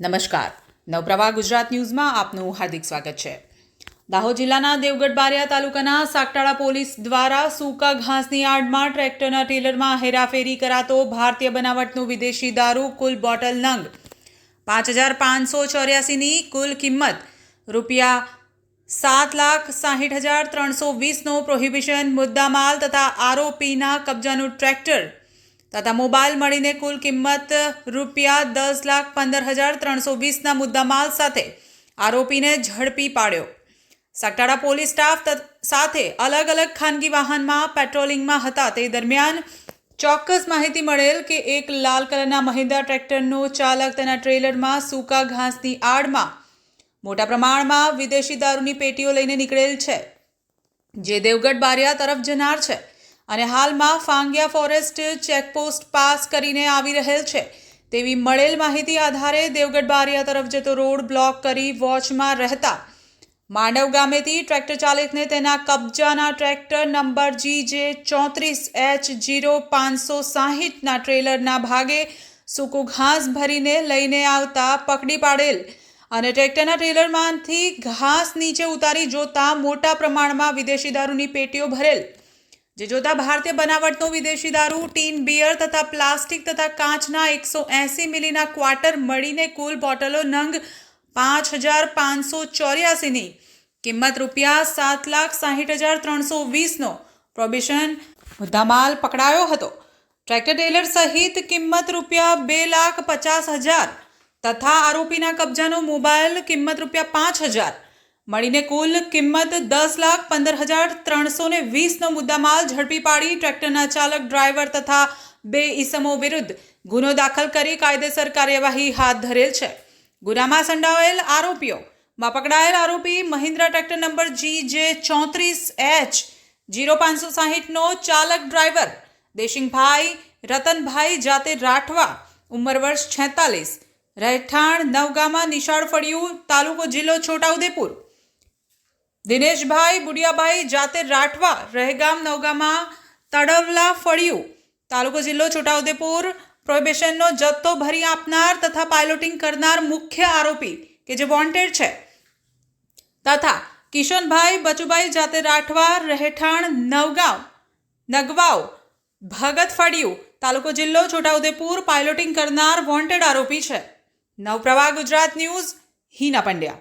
નમસ્કાર. નવપ્રવાહ ગુજરાત ન્યૂઝમાં આપનું હાર્દિક સ્વાગત છે. દાહોદ જિલ્લાના દેવગઢ બારિયા તાલુકાના સાકટાળા પોલીસ દ્વારા સૂકા ઘાસની આડમાં ટ્રેક્ટરના ટેલરમાં હેરાફેરી કરાતો ભારતીય બનાવટનું વિદેશી દારૂ કુલ બોટલ નંગ. પાંચ હજાર પાંચસો ચોર્યાસીની કુલ કિંમત રૂપિયા સાત લાખ સાહીઠ હજાર ત્રણસો વીસનો પ્રોહિબિશન મુદ્દામાલ તથા આરોપીના કબજાનું ટ્રેક્ટર તથા મોબાઈલ મળીને કુલ કિંમત રૂપિયા દસ લાખ પંદર હજાર ત્રણસો વીસના મુદ્દામાલ સાથે આરોપીને ઝડપી પાડ્યો. સગટાડા પોલીસ સ્ટાફ સાથે અલગ અલગ ખાનગી વાહનમાં પેટ્રોલિંગમાં હતા. તે દરમિયાન ચોક્કસ માહિતી મળેલ કે એક લાલ કલરના મહિન્દ્રા ટ્રેક્ટરનો ચાલક તેના ટ્રેલરમાં સૂકા ઘાસની આડમાં મોટા પ્રમાણમાં વિદેશી દારૂની પેટીઓ લઈને નીકળેલ છે. જે દેવગઢ બારિયા તરફ જનાર છે. અને હાલમાં ફાંગિયા ફોરેસ્ટ ચેકપોસ્ટ પાસ કરીને આવી રહેલ છે. તેવી મળેલ માહિતી આધારે દેવગઢ બારિયા તરફ જતો રોડ બ્લોક કરી વોચમાં રહેતા માંડવ ગામેથી ટ્રેક્ટર ચાલકને તેના કબજાના ટ્રેક્ટર નંબર જી જે ચોત્રીસ એચ જીરો પાંચસો સાહીઠના ટ્રેલરના ભાગે સૂકું ઘાસ ભરીને લઈને આવતા પકડી પાડેલ અને ટ્રેક્ટરના ટ્રેલરમાંથી ઘાસ નીચે ઉતારી જોતા મોટા પ્રમાણમાં વિદેશી દારૂની પેટીઓ ભરેલ. જે જોતા ભારતીય બનાવટનો વિદેશી દારૂ, ટીન, બિયર તથા પ્લાસ્ટિક તથા કાચના એકસો એંસી મિલીના ક્વાર્ટર મળીને કુલ બોટલો નંગ પાંચ હજાર પાંચસો ચોર્યાસીની કિંમત રૂપિયા સાત લાખ સાહીઠ હજાર ત્રણસો વીસનો પ્રોબિશન મુદ્દામાલ પકડાયો હતો. ટ્રેક્ટર ટેલર સહિત કિંમત રૂપિયા બે લાખ પચાસ હજાર તથા આરોપીના કબજાનો મોબાઈલ કિંમત રૂપિયા પાંચ હજાર મળીને કુલ કિંમત દસ લાખ પંદર હજાર ત્રણસો ને વીસનો મુદ્દામાલ ઝડપી પાડી ટ્રેક્ટરના ચાલક, ડ્રાઈવર તથા બે ઈસમો વિરુદ્ધ ગુનો દાખલ કરી કાયદેસર કાર્યવાહી હાથ ધરેલ છે. ગુનામાં સંડોવાયેલ આરોપીઓમાં પકડાયેલ આરોપી મહિન્દ્રા ટ્રેક્ટર નંબર જી જે ચોત્રીસ એચ જીરો પાંચસો સાહીઠનો ચાલક, ડ્રાઈવર દેશિંગભાઈ, રતનભાઈ જાતે રાઠવા ઉંમર વર્ષ છેતાલીસ. રહેઠાણ નવગામા નિશાળ ફળિયું તાલુકો જિલ્લો છોટાઉદેપુર. દિનેશભાઈ બુડિયાભાઈ જાતે રાઠવા રહેગામ નવગામા તડવલા ફળિયું. તાલુકો જિલ્લો છોટાઉદેપુર. પ્રોહિબિશનનો જથ્થો ભરી આપનાર તથા પાયલોટિંગ કરનાર મુખ્ય આરોપી કે જે વોન્ટેડ છે. તથા કિશનભાઈ બચુભાઈ જાતે રાઠવા રહેઠાણ નવગાંવ નગવાવ, ભગત ફળિયું તાલુકો જિલ્લો છોટાઉદેપુર પાયલોટિંગ કરનાર વોન્ટેડ આરોપી છે. નવપ્રવાહ ગુજરાત ન્યૂઝ, હિના પંડ્યા.